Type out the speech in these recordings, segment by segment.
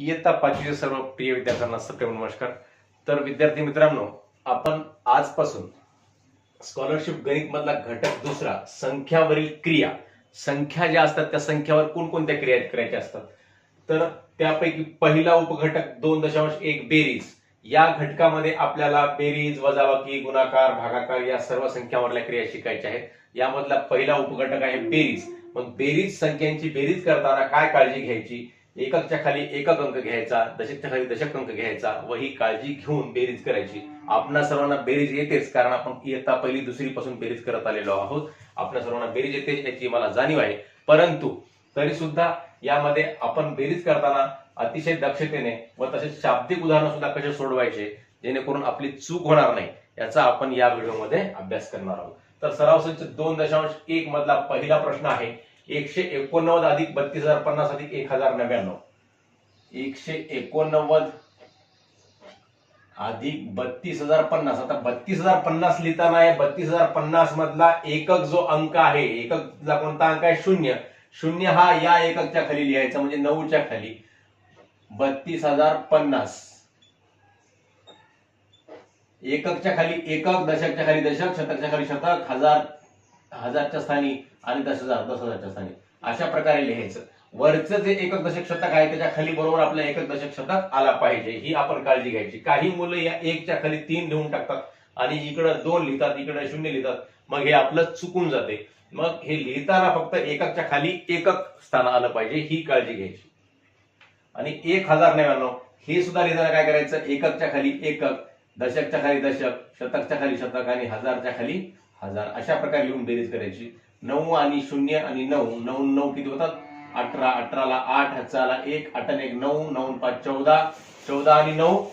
इयत्ता पाचवीच्या सर्व प्रिय विद्यार्थ्यांना सप्रेम नमस्कार. तर विद्यार्थी मित्रांनो आपण आजपासून स्कॉलरशिप गणित मधला घटक दुसरा संख्यावरील क्रिया संख्या ज्या असतात त्या संख्यावर कोणकोणत्या क्रिया करायच्या असतात? तर त्यापैकी पहिला उपघटक दोन दशांश एक बेरीज. या घटकामध्ये आपल्याला बेरीज वजाबाकी गुणाकार भागाकार या सर्व संख्यावरल्या क्रिया शिकायच्या आहेत. यामधला पहिला उपघटक आहे बेरीज. मग बेरीज संख्यांची बेरीज करताना काय काळजी घ्यायची? एककच्या खाली एकक अंक घ्यायचा दशकच्या खाली दशक अंक घ्यायचा व ही काळजी घेऊन बेरीज करायची. आपणा सर्वांना बेरीज येतेच कारण आपण इयत्ता पहिली दुसरी पासून बेरीज करत आलेलो आहोत. आपल्या सर्वांना बेरीज येते याची मला जाणीव आहे. परंतु तरी सुद्धा यामध्ये आपण बेरीज करताना अतिशय दक्षतेने व तसेच शाब्दिक उदाहरण सुद्धा कसे सोडवायचे जेणेकरून आपली चूक होणार नाही याचा आपण या व्हिडिओमध्ये अभ्यास करणार आहोत. तर सराव संच दोन दशांश एक मधला पहिला प्रश्न आहे. एकशे एकोणनव्वद अधिक बत्तीस हजार पन्नास अधिक एक हजार नव्याण्णव. एकशे एकोणनव्वद अधिक बत्तीस हजार पन्नास. आता बत्तीस हजार पन्नास लिहिताना आहे बत्तीस हजार पन्नास मधला एकक जो अंक आहे एककचा कोणता अंक आहे? शून्य. शून्य हा या एककच्या खाली लिहायचा म्हणजे नऊच्या खाली. बत्तीस हजार पन्नास. एककच्या खाली एकक दशकच्या खाली दशक शतकच्या खाली शतक हजार हजारच्या स्थानी आणि दस हजार दस स्थानी अशा प्रकारे लिहायचं. वरचं जे एकक दशक शतक आहे त्याच्याखाली बरोबर आपल्या एकक दशक शतक आला पाहिजे. ही आपण काळजी घ्यायची. काही मुलं या एकच्या खाली तीन लिहून टाकतात आणि इकडं दोन लिहितात इकडं शून्य लिहितात. मग हे आपलं चुकून जाते. मग हे लिहिताना फक्त एककच्या खाली एकक स्थान आलं पाहिजे ही काळजी घ्यायची. आणि एक हजार नव्याण्णव हे सुद्धा लिहिताना काय करायचं? एककच्या खाली एकक दशकच्या खाली दशक शतकच्या खाली शतक आणि हजारच्या खाली हजार. अशा प्रकारे लिहून बेरीज करायची. नऊ आणि शून्य आणि नऊ. नऊ नऊ किती होतात? अठरा. अठराला आठ हजारला एक आठ आणि एक नऊ नऊ पाच चौदा. चौदा आणि नऊ.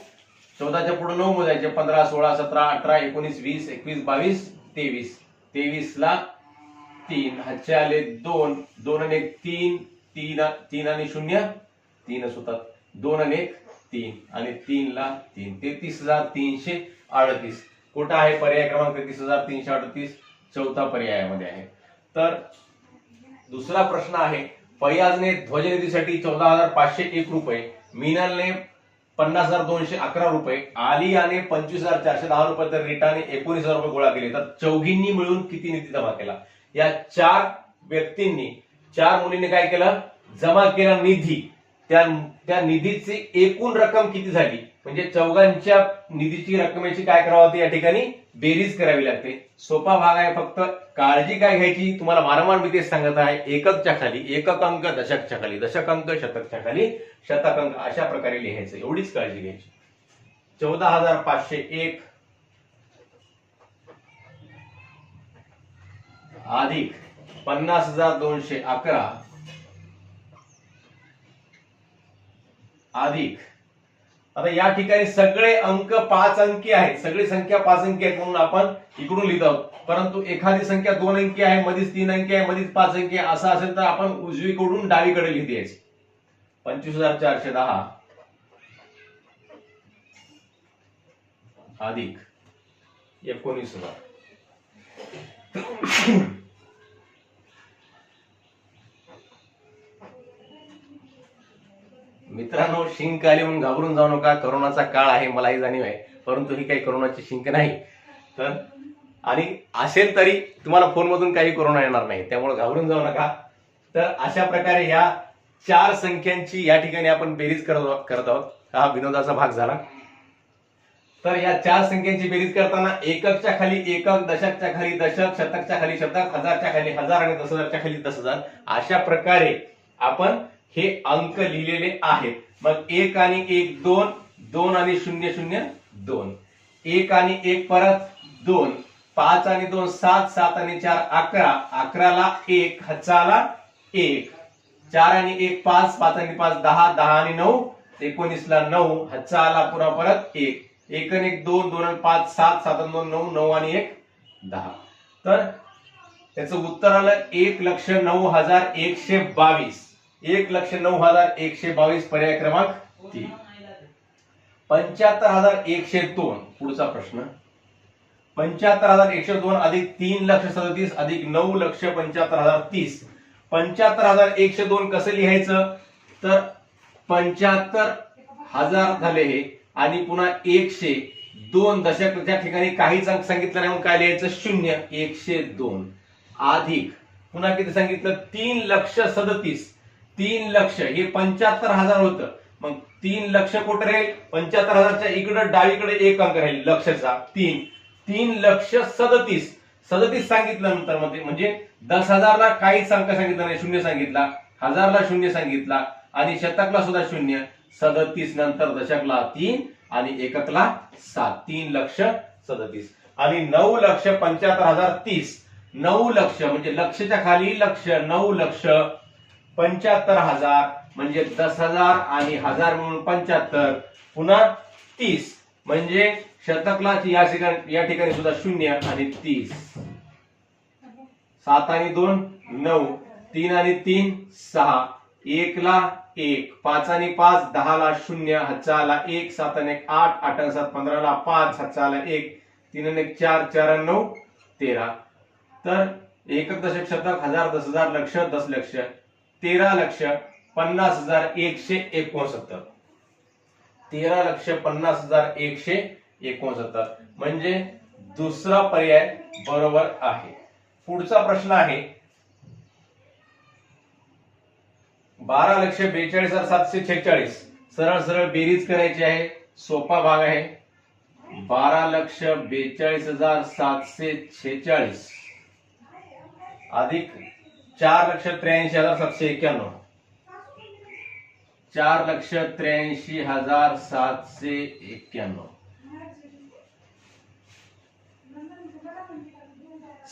चौदाच्या पुढे नऊ मोजायचे पंधरा सोळा सतरा अठरा एकोणीस वीस एकवीस बावीस तेवीस. तेवीस ला तीन. हातचे आले दोन. दोन आणि एक तीन. तीन तीन आणि शून्य. तीनच होतात दोन आणि एक तीन. आणि तीन ला तीन. तेहतीस हजार तीनशे अडतीस. कुठं आहे पर्याय क्रमांक? तेहतीस हजार तीनशे अडतीस. चौथा पर्यायामध्ये आहे. तर दुसरा प्रश्न आहे फैयाजने ध्वजनिधीसाठी चौदा हजार पाचशे एक रुपये मिनलने पन्नास हजार दोनशे अकरा रुपये आलियाने पंचवीस हजार चारशे दहा रुपये तर रिटाने एकोणीस हजार रुपये गोळा केले. तर चौघींनी मिळून किती निधी जमा केला? या चार व्यक्तींनी चार मुलींनी काय केलं? जमा केला निधी. त्या त्या निधीची एकूण रक्कम किती झाली? म्हणजे चौघांच्या निधीची रकमेची काय करावं लागते या ठिकाणी बेरीज करावी लागते. सोपा भाग आहे फक्त काळजी काय घ्यायची तुम्हाला वारंवार मी तेच सांगत आहे एककच्या खाली एकक अंक दशकच्या खाली दशक अंक शतकच्या खाली शतक अंक अशा प्रकारे लिहायचं एवढीच काळजी घ्यायची. चौदा हजार पाचशे एक. अधिक पन्नास हजार दोनशे अकरा. अधिक आता या ठिकाणी सगळे अंक पाच अंकी आहेत. सगळी संख्या पाच अंकी आहेत म्हणून आपण इकडून लिहित. आहोत परंतु एखादी संख्या दोन अंकी आहे मधीच तीन अंकी आहे मधीच पाच अंकी आहे असं असेल तर आपण उजवीकडून डावीकडे लिहित आहे पंचवीस हजार चारशे दहा. अधिक. एकोणीस हजार. मित्रांनो शिंक आली म्हणून घाबरून जाऊ नका. करोनाचा काळ आहे मला ही जाणीव आहे. परंतु ही काही करोनाची शिंक नाही. तर आणि असेल तरी तुम्हाला फोनमधून काही कोरोना येणार नाही. त्यामुळे घाबरून जाऊ नका. तर अशा प्रकारे या चार संख्यांची या ठिकाणी आपण बेरीज करत करत आहोत. हा विनोदाचा भाग झाला. तर या चार संख्यांची बेरीज करताना एककच्या खाली एकक दशकच्या खाली दशक शतकच्या खाली शतक हजारच्या खाली हजार आणि दस हजारच्या खाली दस हजार अशा प्रकारे आपण हे अंक लिहिलेले आहेत. मग एक आणि एक दोन दोन आणि शून्य शून्य दोन. एक आणि एक परत दोन पाच आणि दोन सात सात आणि चार अकरा. अकराला एक हजाला एक. चार आणि एक पाच पाच आणि पाच दहा दहा आणि नऊ. एकोणीसला नऊ हजाला आला पुन्हा परत एक. एक आणि एक दोन दोन आणि पाच सात सात आणि दोन नऊ नऊ आणि एक दहा. तर त्याचं उत्तर आलं एक लक्ष नऊ हजार एकशे बावीस. एक लक्ष नऊ हजार एकशे बावीस पर्याय क्रमांक तीन. पंच्याहत्तर हजार एकशे दोन. पुढचा प्रश्न. पंच्याहत्तर हजार एकशे दोन अधिक तीन लक्ष सदतीस अधिक नऊ लक्ष पंच्याहत्तर हजार तीस. पंच्याहत्तर हजार एकशे दोन कसं लिहायचं? तर पंच्याहत्तर हजार झाले हे आणि पुन्हा एकशे दोन दशक त्या ठिकाणी काहीच अंक सांगितलं नाही म्हणून काय लिहायचं? शून्य. एकशे दोन. अधिक पुन्हा किती सांगितलं? तीन लक्ष सदतीस. तीन लक्ष हे पंच्याहत्तर हजार होतं. मग तीन लक्ष कुठे राहील? पंच्याहत्तर हजारच्या इकडं डावीकडे एक अंक राहील लक्षचा. तीन. तीन लक्ष सदतीस. सदतीस सांगितल्यानंतरमध्ये म्हणजे दस हजारला काहीच अंक सांगितला नाही शून्य सांगितला. हजारला शून्य सांगितला आणि शतकला सुद्धा शून्य. सदतीस नंतर दशकला तीन आणि एककला सात. तीन लक्ष सदतीस. आणि नऊ लक्ष पंच्याहत्तर हजार तीस. नऊ लक्ष म्हणजे लक्षच्या खाली लक्ष नऊ लक्ष. पंच्याहत्तर हजार म्हणजे दस हजार आणि हजार म्हणून पंच्याहत्तर पुन्हा तीस. म्हणजे शतकला या ठिकाणी या ठिकाणी सुद्धा शून्य आणि तीस. सात आणि दोन नऊ. तीन आणि तीन सहा. एकला एक. पाच आणि पाच दहाला शून्य. हच्चाला एक. सात आणि एक आठ. आठ आणि सात पंधराला पाच. हच्चाला एक. तीन आणि एक चार. चार आणि नऊ तेरा. तर एकक दशक शतक हजार दस हजार लक्ष दस लक्ष. तेरा लक्ष पन्नास हजार एकशे एकोणसत्तर. तेरा लक्ष पन्नास हजार एकशे एकोणसत्तर. म्हणजे दुसरा पर्याय बरोबर आहे. पुढचा प्रश्न आहे बारा लक्ष बेचाळीस हजार सातशे छेचाळीस. सरळ सरळ बेरीज करायची आहे सोपा भाग आहे. बारा लक्ष बेचाळीस हजार सातशे छेचाळीस. अधिक चार लक्ष त्र्याऐंशी हजार सातशे एक्क्याण्णव चार लक्ष त्र्याऐंशी हजार सातशे एक्क्याण्णव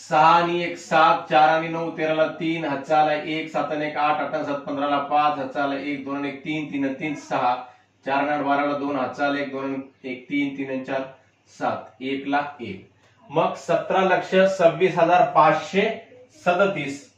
सहा आणि एक सात चार आणि नऊ तेराला तीन हचाला एक सात आणि एक आठ आठ सात पंधराला पाच हचाला एक दोन आणि एक तीन तीन आणि तीन सहा. चार आणि आठ बाराला दोन हचाला एक दोन एक तीन तीन आणि चार सात. एक ला एक. मग सतरा लक्ष सव्वीस हजार पाचशे सदतीस.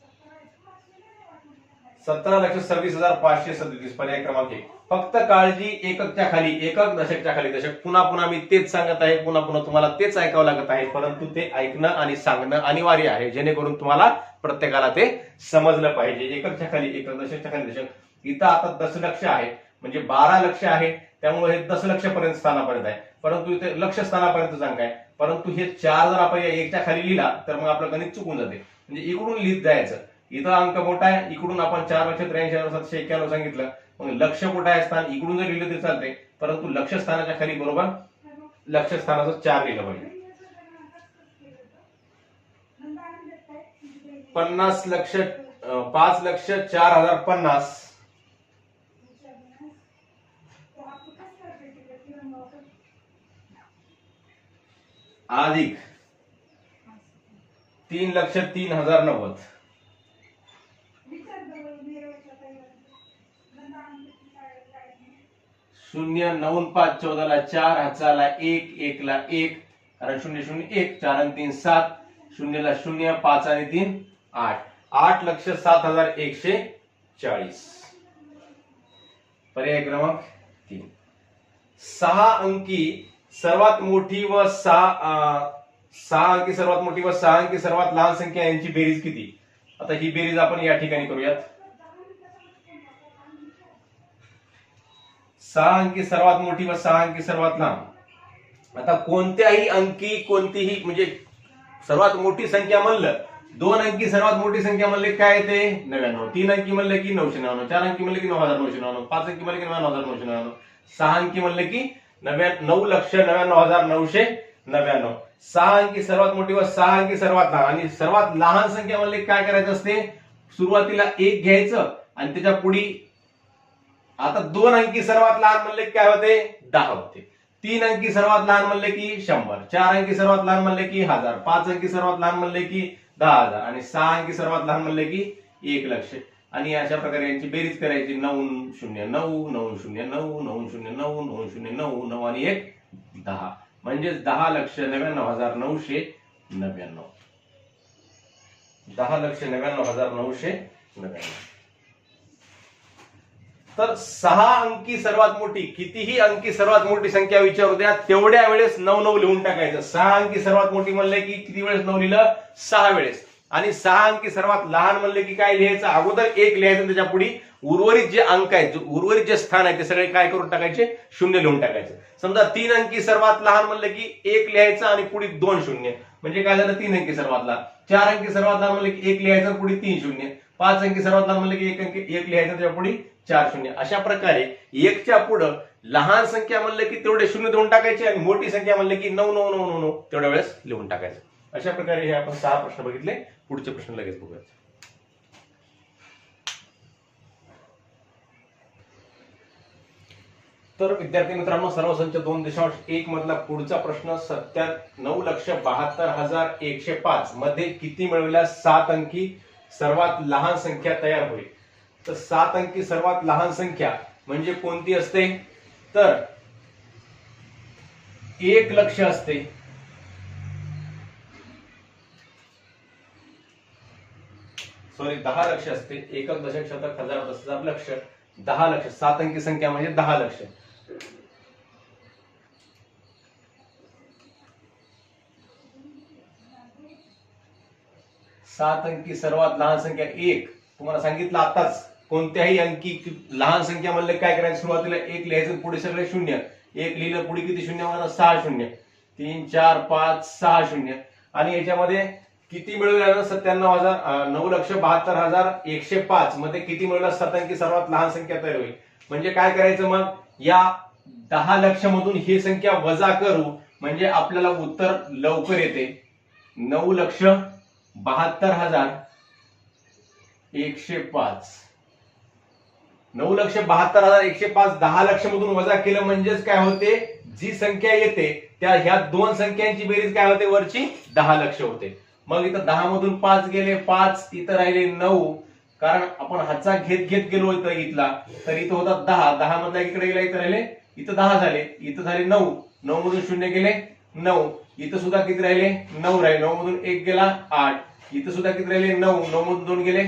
सतरा लक्ष सव्वीस हजार पाचशे सदतीस पर्याय क्रमांक एक. फक्त काळजी एककच्या खाली एकक दशकच्या खाली. दशक पुन्हा पुन्हा मी तेच सांगत आहे पुन्हा पुन्हा तुम्हाला तेच ऐकावं लागत आहे परंतु ते ऐकणं आणि सांगणं अनिवार्य आहे जेणेकरून तुम्हाला प्रत्येकाला ते समजलं पाहिजे. एककच्या खाली एकक दशकच्या खाली दशक. इथं आता दशलक्ष आहे म्हणजे बारा लक्ष आहे त्यामुळे हे दशलक्ष पर्यंत स्थानापर्यंत आहे. परंतु इथे लक्ष स्थानापर्यंत अंक आहे परंतु हे चार जर आपण एकच्या खाली लिहिला तर मग आपलं गणित चुकून जाते. म्हणजे इकडून लिहित जायचं. इथं अंक मोठा आहे इकडून आपण चार लक्ष त्र्याऐंशी हजार सातशे एक्क्याण्णव सांगितलं. मग लक्ष कुठं आहे स्थान इकडून जर लिहिलं तरी चालते परंतु लक्ष स्थानाच्या खाली बरोबर लक्ष स्थानाचं चार लिहिलं पाहिजे. पन्नास लक्ष पाच लक्ष चार हजार पन्नास. अधिक. तीन लक्ष तीन हजार नव्वद. शून्य नऊ पाच चौदाला चार हाचाला एक एकला एक कारण शून्य शून्य एक चार आणि तीन सात शून्यला शून्य पाच आणि तीन आठ. आठ लक्ष सात हजार एकशे चाळीस. पर्याय क्रमांक तीन. सहा अंकी सर्वात मोठी व सहा अं, सहा अंकी सर्वात मोठी व सहा अंकी सर्वात लहान संख्या यांची बेरीज किती? आता ही बेरीज आपण या ठिकाणी करूयात. सहा अंकी सर्वात मोठी व सहा अंकी सर्वात लहान आता कोणत्याही अंकी कोणतीही म्हणजे सर्वात मोठी संख्या म्हणलं दोन अंकी सर्वात मोठी संख्या म्हणले काय येते नव्याण्णव. तीन अंकी म्हणले की नऊशे नव्याण्णव. चार अंकी म्हणले की नऊ हजार नऊशे नव्याण्णव. पाच अंकी म्हणले की नव्याण्णव हजार नऊशे नव्याण्णव. सहा अंकी म्हणले की नव्या नऊ लक्ष नव्याण्णव हजार नऊशे नव्याण्णव. सहा अंकी सर्वात मोठी व सहा अंकी सर्वात लहान आणि सर्वात लहान संख्या म्हणले काय करायचं असते? सुरुवातीला एक घ्यायचं आणि त्याच्या पुढी आता दोन अंकी सर्वात लहान म्हणले की काय होते? दहा होते. तीन अंकी सर्वात लहान म्हणले की शंभर. चार अंकी सर्वात लहान म्हणले की हजार. पाच अंकी सर्वात लहान म्हणले की दहा हजार. आणि सहा अंकी सर्वात लहान म्हणले की एक लक्ष. आणि अशा प्रकारे यांची बेरीज करायची. नऊ शून्य नऊ नऊ शून्य नऊ नऊ शून्य नऊ नऊ शून्य नऊ नऊ आणि एक दहा. म्हणजेच दहा लक्ष नव्याण्णव हजार नऊशे नव्याण्णव. दहा लक्ष नव्याण्णव हजार नऊशे नव्याण्णव. तर सहा अंकी सर्वात मोठी कितीही अंकी सर्वात मोठी संख्या विचारू द्या तेवढ्या वेळेस नऊ नऊ लिहून टाकायचं. सहा अंकी सर्वात मोठी म्हणले की किती वेळेस नऊ लिहिलं? सहा वेळेस. आणि सहा अंकी सर्वात लहान म्हणले की काय लिहायचं? अगोदर एक लिहायचं त्याच्या पुढे उर्वरित जे अंक आहेत उर्वरित जे स्थान आहे ते सगळे काय करून टाकायचे? शून्य लिहून टाकायचं. समजा तीन अंकी सर्वात लहान म्हणलं की एक लिहायचं आणि पुढे दोन शून्य. म्हणजे काय झालं? तीन अंकी सर्वात लहान. चार अंकी सर्वात लहान म्हणलं की एक लिहायचं पुढे तीन शून्य. पाच अंकी सर्वात लहान म्हणलं की एक अंकी एक लिहायचं त्याच्या पुढे चार शून्य. अशा प्रकारे एकच्या पुढं लहान संख्या म्हणलं की तेवढे शून्य देऊन टाकायचे आणि मोठी संख्या म्हणलं की नऊ नऊ नऊ नऊ नऊ तेवढ्या वेळेस लिहून टाकायचं. अशा प्रकारे हे आपण सहा प्रश्न बघितले. पुढचे प्रश्न लगेच बघूयात. तर विद्यार्थी मित्रांनो सर्व संच दोन दशांश एक मधला पुढचा प्रश्न सत्या नऊ लक्ष बहात्तर हजार एकशे पाच मध्ये किती मिळवल्यास सात अंकी. सर्वात लहान संख्या तयार होईल. तर सात अंकी सर्वात लहान संख्या म्हणजे कोणती असते? तर एक लक्ष असते. सॉरी दहा लक्ष असते. एकक दशक शतक हजार दस हजार लक्ष. दहा लक्ष. सात अंकी संख्या म्हणजे दहा लक्ष. सात अंकी सर्वात लहान संख्या एक. तुम्हाला सांगितलं आताच. कोणत्याही अंकी लहान संख्या म्हणलं काय करायचं? सुरुवातीला एक लिहायचं पुढे सगळे शून्य. एक लिहिलं पुढे किती शून्य? मला सहा शून्य. तीन चार पाच सहा शून्य. आणि याच्यामध्ये किती मिळवलं सत्त्याण्णव हजार नऊ लक्ष बहात्तर हजार एकशे पाच. मध्ये किती मिळवलं? सात सर्वात लहान संख्या तयार होईल. म्हणजे काय करायचं मग? या दहा लक्ष मधून ही संख्या वजा करू. म्हणजे आपल्याला उत्तर लवकर येते. नऊ लक्ष बहात्तर हजार एकशे पाच. नऊ लक्ष बहात्तर हजार एकशे पाच दहा लक्ष मधून वजा केलं म्हणजेच काय होते? जी संख्या येते त्या ह्या दोन संख्यांची बेरीज काय होते? वरची दहा लक्ष होते. मग इथं दहा मधून पाच गेले पाच इथं राहिले नऊ. कारण आपण हातचा घेत घेत गेलो इथं इथला. तर इथं होता दहा. दहा मधला इकडे गेला इथं राहिले इथं दहा झाले. इथं झाले नऊ. नऊ मधून शून्य गेले नऊ. इथं सुद्धा किती राहिले? नऊ राहिले. नऊ मधून एक गेला आठ. इथं सुद्धा किती राहिले? नऊ. नऊ मधून दोन गेले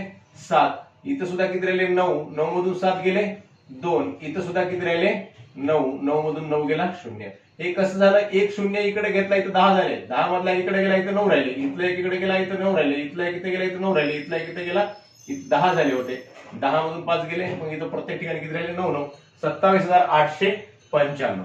सात. इथं सुद्धा किती राहिले? नऊ. नऊ मधून सात गेले दोन. इथं सुद्धा किती राहिले? नऊ. नऊ मधून नऊ गेला शून्य. हे कसं झालं? एक शून्य इकडे घेतला इथं दहा झाले. दहा मधला इकडे गेला इथं नऊ राहिले. इथलं एक इकडे गेला इथं नऊ राहिले. इथला एक इथे गेला इथं नऊ राहिले. इथला एक इथे गेला इथं दहा झाले होते. दहा मधून पाच गेले. मग इथं प्रत्येक ठिकाणी किती राहिले? नऊ नऊ. सत्तावीस हजार आठशे पंच्याण्णव.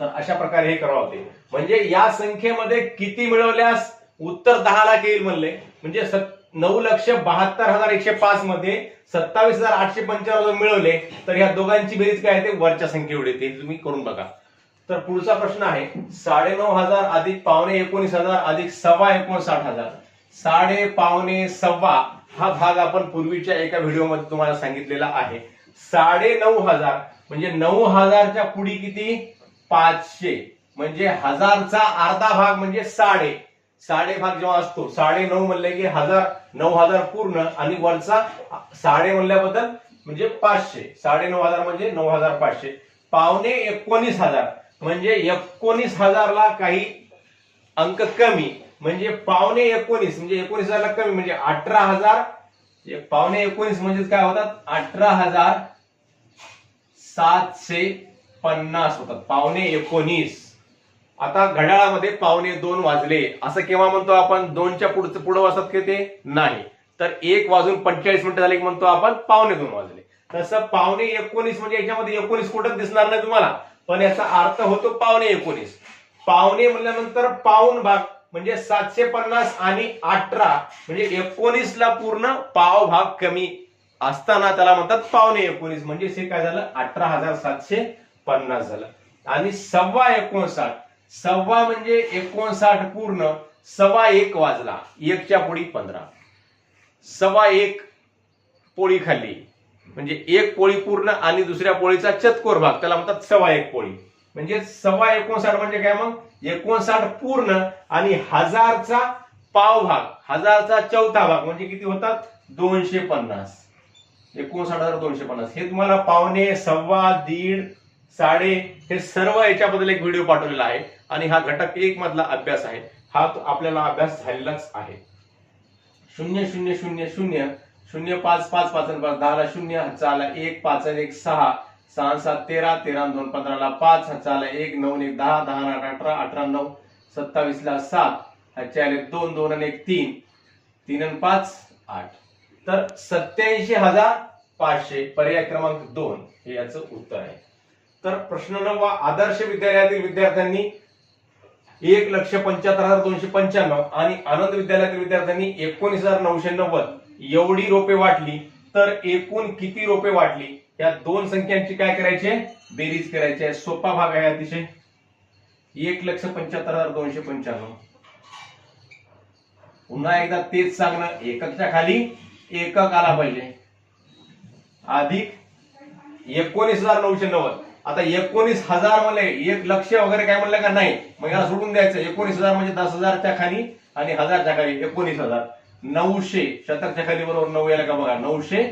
तर अशा प्रकारे हे करावं होते म्हणजे या संख्येमध्ये किती मिळवल्यास उत्तर दहा लाख येईल म्हणले. म्हणजे सत- नऊ लक्ष बहात्तर हजार एकशे पाच मध्ये सत्तावीस हजार आठशे पंच्याण्णव जर मिळवले तर या दोघांची बेरीज काय आहे ते वरच्या संख्ये एवढी ते तुम्ही करून बघा. तर पुढचा प्रश्न आहे साडेनऊ हजार अधिक पावणे एकोणीस हजार अधिक सव्वा एकोणसाठ हजार. साडे पावणे सव्वा हा भाग आपण पूर्वीच्या एका व्हिडिओमध्ये तुम्हाला सांगितलेला आहे. साडे नऊ हजार म्हणजे नऊ हजारच्या पुढी किती? पाचशे. म्हणजे हजारचा अर्धा भाग म्हणजे साडे. साडे भाग जेव्हा असतो साडे नऊ म्हणले की हजार नऊ हजार पूर्ण आणि वरचा साडे म्हणल्याबद्दल म्हणजे पाचशे. साडे नऊ हजार म्हणजे नऊ हजार पाचशे. पावणे एकोणीस हजार. म्हणजे एकोणीस हजारला काही अंक कमी. म्हणजे पावणे एकोणीस म्हणजे एकोणीस हजारला कमी म्हणजे अठरा हजार. म्हणजे पावणे एकोणीस म्हणजे काय होतात? अठरा हजार सातशे पन्नास होतात. पावणे एकोणीस. आता घड्याळामध्ये पावणे दोन वाजले. असं केव्हा म्हणतो आपण? दोनच्या पुढचं पुढं वाजतात की ते? नाही. तर एक वाजून पंचेचाळीस मिनिटं झाले की म्हणतो आपण पावणे दोन वाजले. तसं पावणे एकोणीस म्हणजे याच्यामध्ये एकोणीस कुठं दिसणार नाही तुम्हाला. पण याचा अर्थ होतो पावणे एकोणीस. पावणे म्हणल्यानंतर पाऊन भाग म्हणजे सातशे पन्नास आणि अठरा म्हणजे एकोणीस ला पूर्ण पाव भाग कमी असताना त्याला म्हणतात पावणे एकोणीस. म्हणजे हे काय झालं? अठरा हजार सातशे पन्नास झालं. आणि सव्वा एकोणसाठ सव्वा म्हणजे एकोणसाठ पूर्ण सव्वा एक वाजला. एकच्या पोळी पंधरा. सव्वा एक पोळी खाल्ली. म्हणजे एक पोळी पूर्ण आणि दुसऱ्या पोळीचा चतकोर भाग. त्याला म्हणतात सव्वा एक पोळी. म्हणजे सव्वा एकोणसाठ म्हणजे काय मग? एकोणसाठ पूर्ण आणि हजारचा पाव भाग. हजारचा चौथा भाग. म्हणजे किती होतात? दोनशे पन्नास. एकोणसाठ हजार दोनशे पन्नास. हे तुम्हाला पावणे सव्वा दीड साडे हे सर्व याच्याबद्दल एक व्हिडिओ पाठवलेला आहे आणि हा घटक एक मधला अभ्यास आहे. हा तो आपल्याला अभ्यास झालेलाच आहे. शून्य शून्य शून्य शून्य शून्य पाच पाच पाच आणि पाच दहाला शून्य हातचा आला एक पाच आणि एक सहा सहा सात तेरा तेरा दोन पंधराला पाच हातचा आला एक नऊ एक दहा दहा आठ अठरा अठरा नऊ सत्तावीसला सात हजार आले दोन दोन आणि एक तीन तीन आणि पाच आठ. तर सत्याऐंशी हजार पाचशे पर्याय क्रमांक दोन हे याचं उत्तर आहे. तर प्रश्न नववा आदर्श विद्यालयातील विद्यार्थ्यांनी एक लक्ष पंच्याहत्तर हजार दोनशे पंच्याण्णव आणि आनंद विद्यालयातील विद्यार्थ्यांनी एकोणीस हजार नऊशे नव्वद. एवढी रोपे वाटली तर एकूण किती रोपे वाटली? या दोन संख्यांची काय करायचे? बेरीज करायची. आहे सोपा भाग आहे अतिशय. एक लक्ष पंच्याहत्तर हजार दोनशे पंच्याण्णव. पुन्हा एकदा तेच सांगणं एककच्या खाली एकक आला पाहिजे. अधिक एकोणीस हजार नऊशे नव्वद. आता एकोणीस हजार म्हणले एक लक्ष वगैरे काय म्हणलं का नाही? मग याला सोडून द्यायचं. एकोणीस हजार म्हणजे दस हजारच्या खाली आणि हजारच्या खाली एकोणीस हजार. नऊशे शतकच्या खाली बरोबर नऊ याला का बघा? नऊशे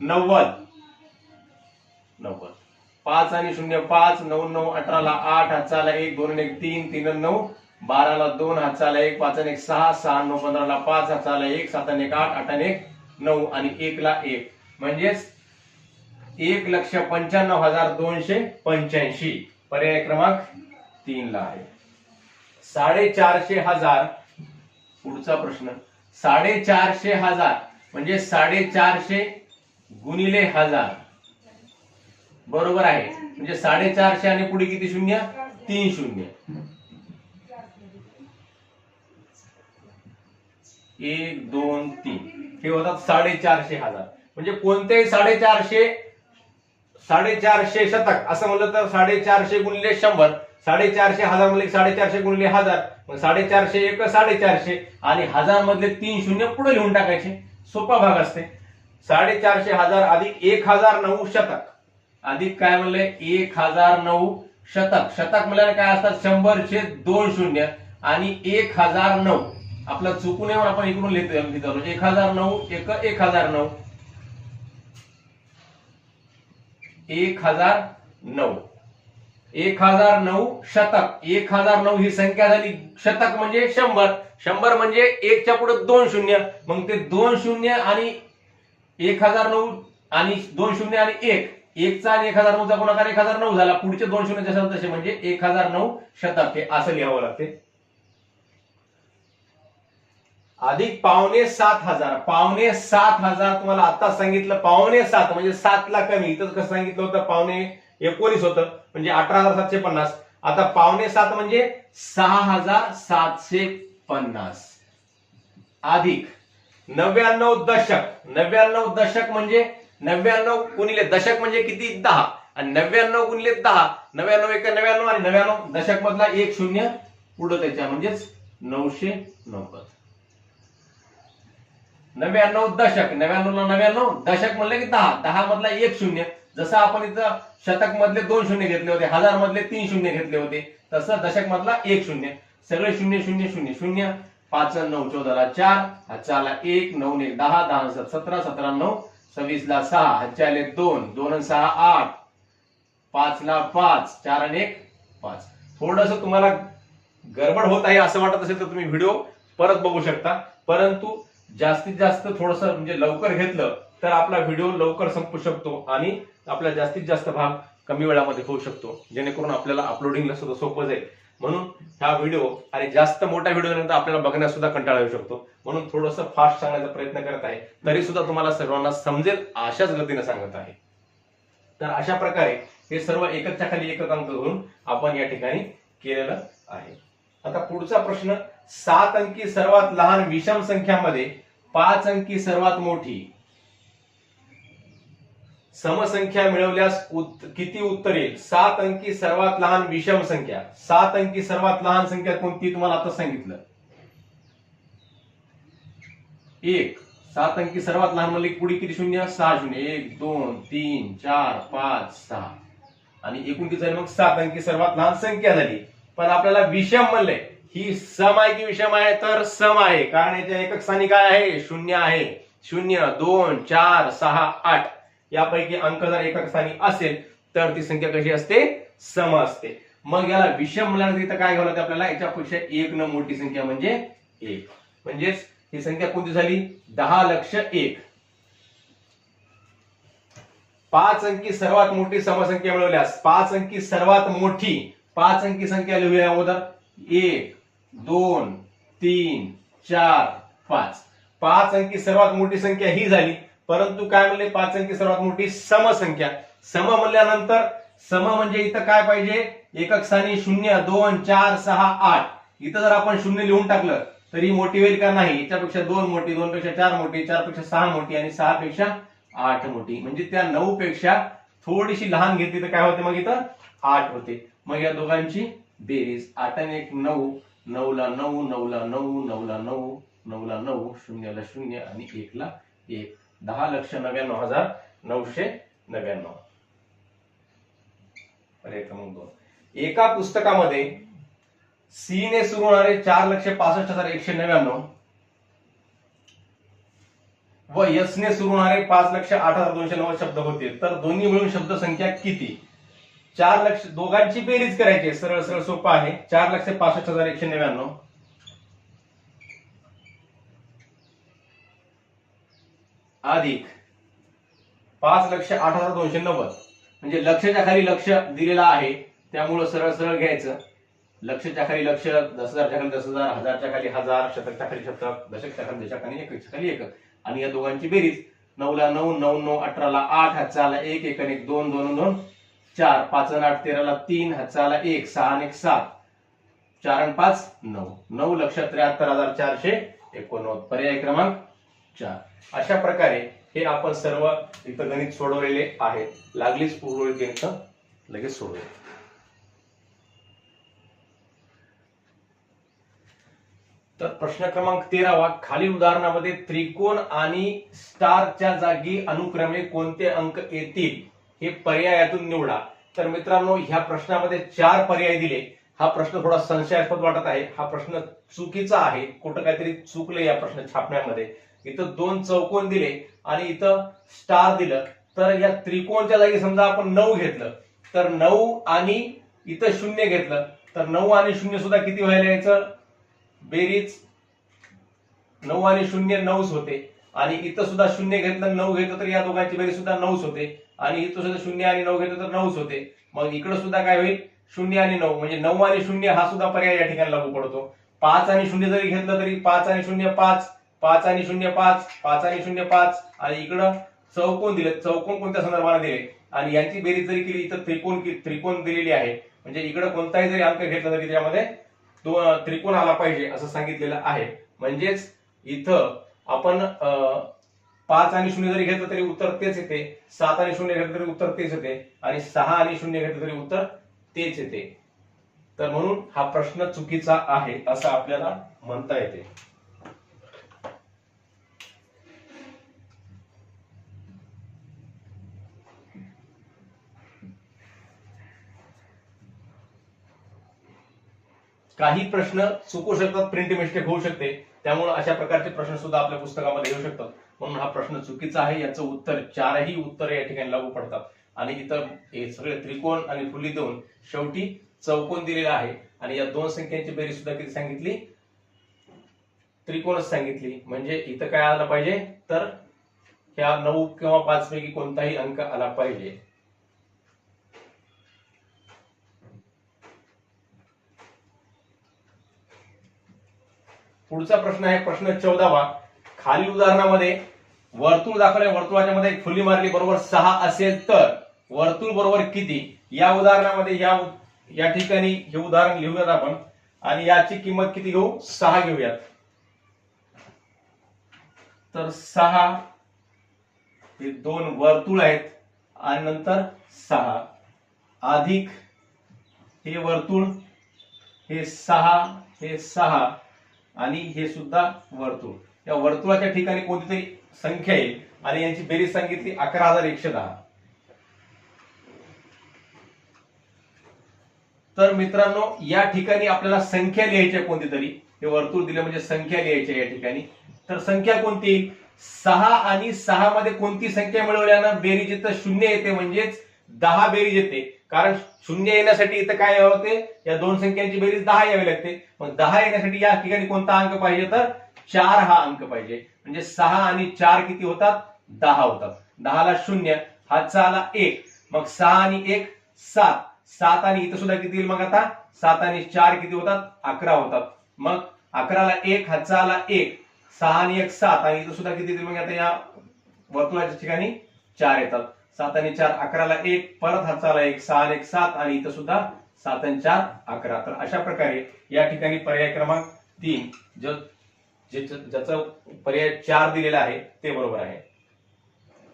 नव्वद. नव्वद. पाच आणि शून्य पाच नऊ नऊ अठराला आठ हातचाला एक दोन एक तीन तीन नऊ बाराला दोन हातचाला एक पाच आणि एक सहा सहा नऊ पंधराला पाच हातचाला एक सात आणि एक आठ आठ आणि एक नऊ आणि एकला एक. म्हणजेच एक लक्ष पंच्याण्णव हजार दोनशे पंच्याऐंशी. पर्याय क्रमांक तीन ला आहे. साडेचारशे हजार पुढचा प्रश्न. साडेचारशे हजार म्हणजे साडेचारशे गुणिले हजार. बरोबर आहे. म्हणजे साडेचारशे आणि पुढे किती शून्य? तीन शून्य. एक दोन तीन. हे होतात साडेचारशे हजार. म्हणजे कोणतेही साडेचारशे साडेचारशे शतक. असं म्हणलं तर साडेचारशे गुणिले शंभर साडेचारशे हजार म्हणले साडेचारशे गुणिले हजार मग साडेचारशे एक साडेचारशे आणि हजार मधले तीन शून्य पुढे लिहून टाकायचे. सोपा भाग असते. साडेचारशे हजार अधिक एक हजार नऊ शतक. अधिक काय म्हणले? एक हजार नऊ शतक. शतक म्हणल्याने काय असतात? शंभरशे दोन शून्य आणि एक हजार नऊ. आपलं चुकून येऊन आपण इकडून लिहितो लिहितो म्हणजे एक हजार नऊ एक एक हजार नऊ. एक हजार नऊ. एक हजार नऊ शतक. एक हजार नऊ ही संख्या झाली. शतक म्हणजे शंभर. शंभर म्हणजे एकच्या पुढे दोन शून्य. मग ते दोन शून्य आणि एक हजार नऊ आणि दोन शून्य आणि एक. एकचा आणि एक हजार नऊचा गुणाकार एक हजार नऊ झाला. पुढचे दोन शून्य जसे तसे म्हणजे एक हजार नऊ शतक. हे असं लिहावं लागते. अधिक पावणे सात हजार. पावणे सात हजार तुम्हाला आता सांगितलं. पावणे सात म्हणजे सात ला कमी. इथं कसं सांगितलं होतं पावणे एकोणीस होतं म्हणजे अठरा हजार सातशे पन्नास. आता पावणे सात म्हणजे सहा हजार सातशे पन्नास. अधिक. नव्याण्णव दशक. नव्याण्णव दशक म्हणजे नव्याण्णव गुणिले दशक म्हणजे किती? दहा. आणि नव्याण्णव गुणिले दहा नव्याण्णव एक नव्याण्णव आणि नव्याण्णव दशक मधला एक शून्य पुढं त्याच्या म्हणजेच नऊशे नव्वद. नव्याण्णव दशक नव्याण्णवला नव्याण्णव दशक म्हणलं की दहा दहा मधला एक शून्य. जसं आपण इथं शतक मधले दोन शून्य घेतले होते हजार मधले तीन शून्य घेतले होते तसं दशक मधला एक शून्य. सगळे शून्य शून्य शून्य शून्य. पाच नऊ चौदाला चार हातचाला एक नऊ ने दहा दहा सात सतरा सतरा नऊ सव्वीसला सहा हातच्याले दोन दोन आणि सहा आठ पाचला पाच चार आणि एक पाच. थोडस तुम्हाला गडबड होत आहे असं वाटत असेल तर तुम्ही व्हिडिओ परत बघू शकता. परंतु जास्तीत जास्त थोडस म्हणजे लवकर घेतलं तर आपला व्हिडिओ लवकर संपू शकतो आणि आपला जास्तीत जास्त भाग कमी वेळामध्ये होऊ शकतो. जेणेकरून आपल्याला अपलोडिंगला सुद्धा सोपं जाईल. म्हणून हा व्हिडिओ आणि जास्त मोठा व्हिडिओ नंतर आपल्याला बघण्यास सुद्धा कंटाळा येऊ शकतो. म्हणून थोडस फास्ट सांगण्याचा प्रयत्न करत आहे. तरी सुद्धा तुम्हाला सर्वांना समजेल अशाच गतीने सांगत आहे. तर अशा प्रकारे हे सर्व एककच्या खाली एकक अंक घेऊन आपण या ठिकाणी केलेलं आहे. आता पुढचा प्रश्न सात अंकी सर्वात लहान विषम संख्यामध्ये पाच अंकी सर्वात मोठी. समसंख्या मिळवल्यास उत- किती उत्तर येईल? सात अंकी सर्वात लहान विषम संख्या. सात अंकी सर्वात लहान संख्या कोणती तुम्हाला आता सांगितलं? एक. सात अंकी सर्वात लहान म्हणजे पुढे किती शून्य? सहा शून्य. एक दोन तीन चार पाच सहा. आणि एकूण किती झाली मग? सात अंकी सर्वात लहान संख्या झाली. पण आपल्याला विषम म्हणले. ही सम आहे की विषम आहे? तर सम आहे. कारण याच्या एकक स्थानी काय आहे शून्य आहे. शून्य दोन चार सहा आठ. यापैकी अंक जर एकक स्थानी असेल तर ती संख्या कशी असते? सम असते. मग याला विषम म्हणल्यानंतर इथं काय घ्यावं आपल्याला? याच्यापेक्षा एक न मोठी संख्या म्हणजे एक. म्हणजेच ही संख्या कोणती झाली? दहा लक्ष एक. पाच अंकी सर्वात मोठी समसंख्या मिळवल्यास पाच अंकी सर्वात मोठी पाच अंकी संख्या लिहूया अगोदर. एक दोन तीन चार पाच. पाच अंकी सर्वात मोठी संख्या ही झाली. परंतु काय म्हणले? पाच अंकी सर्वात मोठी समसंख्या. सम म्हणल्यानंतर सम म्हणजे इथं काय पाहिजे? एकक स्थानी शून्य दोन चार सहा आठ. इथं जर आपण शून्य लिहून टाकलं तर ही मोठी होईल का नाही? याच्यापेक्षा दोन मोठी दोन पेक्षा चार मोठी चारपेक्षा सहा मोठी आणि सहा पेक्षा आठ मोठी. म्हणजे त्या नऊ पेक्षा थोडीशी लहान घेतली तर काय होते मग इथं? आठ होते. मग या दोघांची बेरीज. आठ आणि एक नऊ नऊला नऊ नऊला नऊ नऊला नऊ नऊला नऊ शून्यला शून्य आणि एकला एक. दहा लक्ष नव्याण्णव हजार नऊशे नव्याण्णव. पर्याय क्रमांक दोन. एका पुस्तकामध्ये सी ने सुरू होणारे चार लक्ष पासष्ट हजार एकशे नव्याण्णव व यस ने सुरू होणारे पाच लक्ष आठ हजार दोनशे नव्वद शब्द होते तर दोन्ही मिळून शब्दसंख्या किती? चार लक्ष दोघांची बेरीज करायची सरळ सरळ सोपं आहे. चार लक्ष पासष्ट हजार एकशे नव्याण्णव. अधिक. पाच लक्ष आठ हजार दोनशे नव्वद. म्हणजे लक्षच्या खाली लक्ष दिलेलं आहे. त्यामुळं सरळ सरळ घ्यायचं. लक्षच्या खाली लक्ष दस हजारच्या खाली दस हजार हजारच्या खाली हजार शतकच्या खाली शतक दशकच्या खाली दशक आणि एकच्या खाली एकक. आणि या दोघांची बेरीज नऊला नऊ नऊ नऊ अठराला आठ हातचाला एक एक आणि एक दोन दोन दोन. चार पाच आठ तेराला तीन हातचाला एक सहा आणि एक सात. चार आणि पाच नऊ. नऊ लक्ष त्र्याहत्तर हजार चारशे एकोणनव्वद. पर्याय क्रमांक चार. अशा प्रकारे हे आपण सर्व इथं गणित सोडवलेले आहेत लागलीच उर्वरित गणित लगेच सोडवले तर प्रश्न क्रमांक तेरावा खालील उदाहरणामध्ये त्रिकोण आणि स्टारच्या जागी अनुक्रमे कोणते अंक येतील? हे पर्यायातून निवडा. तर मित्रांनो ह्या प्रश्नामध्ये चार पर्याय दिले. हा प्रश्न थोडा संशयास्पद वाटत आहे. हा प्रश्न चुकीचा आहे. कुठं काहीतरी चुकले या प्रश्न छापण्यामध्ये. इथं दोन चौकोन दिले आणि इथं स्टार दिलं. तर या त्रिकोणच्या जागी समजा आपण नऊ घेतलं. तर नऊ आणि इथं शून्य घेतलं. तर नऊ आणि शून्य सुद्धा किती व्हायला यायचं? बेरीज. नऊ आणि शून्य नऊच होते. आणि इथं सुद्धा शून्य घेतलं नऊ घेतलं तर या दोघांची बेरीज सुद्धा नऊच होते. आणि इथं सुद्धा शून्य आणि नऊ घेतलं तर नऊच होते. मग इकडे सुद्धा काय होईल? शून्य आणि नऊ. म्हणजे नऊ आणि शून्य हा सुद्धा पर्याय या ठिकाणी लागू पडतो. पाच आणि शून्य जरी घेतलं तरी पाच आणि शून्य पाच पाच आणि शून्य पाच पाच आणि शून्य पाच. आणि इकडं चौकोन दिले. चौकोन कोणत्या संदर्भाने दिले? आणि यांची बेरीज जरी केली तर त्रिकोण त्रिकोण दिलेली आहे. म्हणजे इकडे कोणताही जरी अंक घेतला तरी त्यामध्ये तो त्रिकोण आला पाहिजे असं सांगितलेलं आहे. म्हणजेच इथं आपण पाच आणि शून्य जरी घेतलं तरी उत्तर तेच येते. सात आणि शून्य घेतलं तरी उत्तर तेच येते. आणि सहा आणि शून्य घेतलं तरी उत्तर तेच येते. तर म्हणून हा प्रश्न चुकीचा आहे असं आपल्याला म्हणता येते. काही प्रश्न चुकू शकतात प्रिंट मिस्टेक होऊ शकते. त्यामुळे अशा प्रकारचे प्रश्न सुद्धा आपल्या पुस्तकामध्ये येऊ शकतात. म्हणून हा प्रश्न चुकीचा आहे याचं उत्तर चारही उत्तर या ठिकाणी लागू पडतात. आणि इथं हे सगळे त्रिकोण आणि फुली देऊन शेवटी चौकोन दिलेला आहे. आणि या दोन संख्यांची बेरीज सुद्धा किती सांगितली? त्रिकोणच सांगितली. म्हणजे इथं काय आलं पाहिजे? तर ह्या नऊ किंवा पाच पैकी कोणताही अंक आला पाहिजे. पुढचा प्रश्न आहे प्रश्न चौदावा. खालील उदाहरणामध्ये वर्तुळ दाखवले वर्तुळाच्या मध्ये एक फुली मारली बरोबर सहा असेल तर. वर्तुळ बरोबर किती? या उदाहरणामध्ये या या ठिकाणी हे उदाहरण लिहूयात आपण. आणि याची किंमत किती घेऊ? सहा घेऊयात. तर सहा हे दोन वर्तुळ आहेत आणि नंतर सहा. अधिक हे वर्तुळ हे सहा हे सहा आणि हे सुद्धा वर्तुळ. या वर्तुळाच्या ठिकाणी कोणतीतरी संख्या येईल आणि यांची बेरीज सांगितली अकरा हजार एकशे दहा. तर मित्रांनो या ठिकाणी आपल्याला संख्या लिहायची कोणती तरी हे वर्तुळ दिलं म्हणजे संख्या लिहायची या ठिकाणी. तर संख्या कोणती? सहा आणि सहा मध्ये कोणती संख्या मिळवल्यानं बेरीज इथं शून्य येते म्हणजेच दहा बेरीज येते. कारण शून्य येण्यासाठी इथं काय होते या दोन संख्यांची बेरीज दहा यावी लागते. मग दहा येण्यासाठी या ठिकाणी कोणता अंक पाहिजे? तर चार हा अंक पाहिजे. म्हणजे सहा आणि चार किती होतात? दहा होतात. दहाला शून्य हा आला एक. मग सहा आणि एक सात. सात आणि इथं सुद्धा किती येईल मग आता? सात आणि चार किती होतात? अकरा होतात. मग अकराला एक हातचा आला एक. सहा आणि एक सात. आणि इथं सुद्धा किती येतील मग आता या वर्तुळाच्या ठिकाणी? चार येतात. सात आणि चार अकराला एक. परत हाताला एक सहा आणि एक सात. आणि इथं सुद्धा सात आणि चार अकरा. तर अशा प्रकारे या ठिकाणी पर्याय क्रमांक तीन जो जे- ज्याचं पर्याय चार दिलेला आहे ते बरोबर आहे.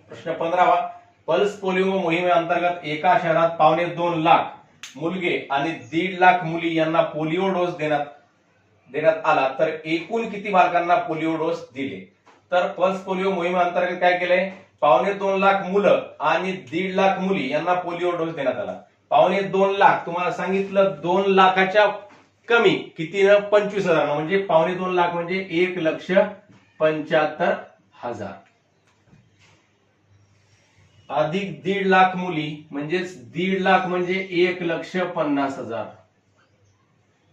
प्रश्न पंधरावा. पल्स पोलिओ मोहिमेअंतर्गत एका शहरात पावणे दोन लाख मुलगे आणि दीड लाख मुली यांना पोलिओ डोस देण्यात देण्यात आला तर एकूण किती बालकांना पोलिओ डोस दिले? तर पल्स पोलिओ मोहिमेअंतर्गत काय केलंय? पावणे दोन लाख मुलं आणि दीड लाख मुली यांना पोलिओ डोस देण्यात आला. पावणे दोन लाख तुम्हाला सांगितलं दोन लाखाच्या कमी कितीनं पंचवीस हजार. म्हणजे पावणे दोन लाख म्हणजे एक लक्ष पंच्याहत्तर हजार. अधिक दीड लाख मुली म्हणजेच दीड लाख म्हणजे एक लक्ष पन्नास हजार.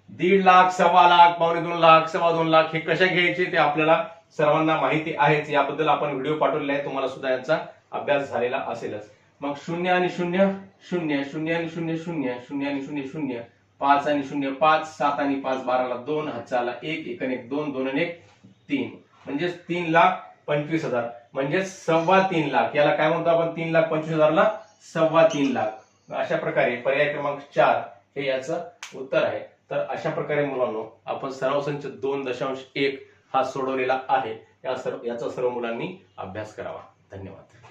दीड लाख सव्वा लाख पावणे दोन लाख सव्वा दोन लाख हे कशा घ्यायचे ते आपल्याला सर्वांना माहिती आहेच. याबद्दल आपण व्हिडिओ पाठवलेला आहे. तुम्हाला सुद्धा यांचा अभ्यास झालेला असेलच. मग शून्य आणि शून्य शून्य शून्य आणि शून्य शून्य शून्य आणि शून्य शून्य पाच आणि शून्य पाच सात आणि पाच बाराला दोन हातचाला एक एक आणि एक दोन दोन आणि एक तीन. म्हणजेच तीन लाख पंचवीस हजार. म्हणजे सव्वा तीन लाख. याला काय म्हणतो आपण? तीन लाख पंचवीस हजारला सव्वा तीन लाख. अशा प्रकारे पर्याय क्रमांक चार हे याचं उत्तर आहे. तर अशा प्रकारे मुलांनो आपण सराव संच दोन दशांश एक हा सोडवलेला आहे. या सर्व याचा सर्व मुलांनी अभ्यास करावा. धन्यवाद.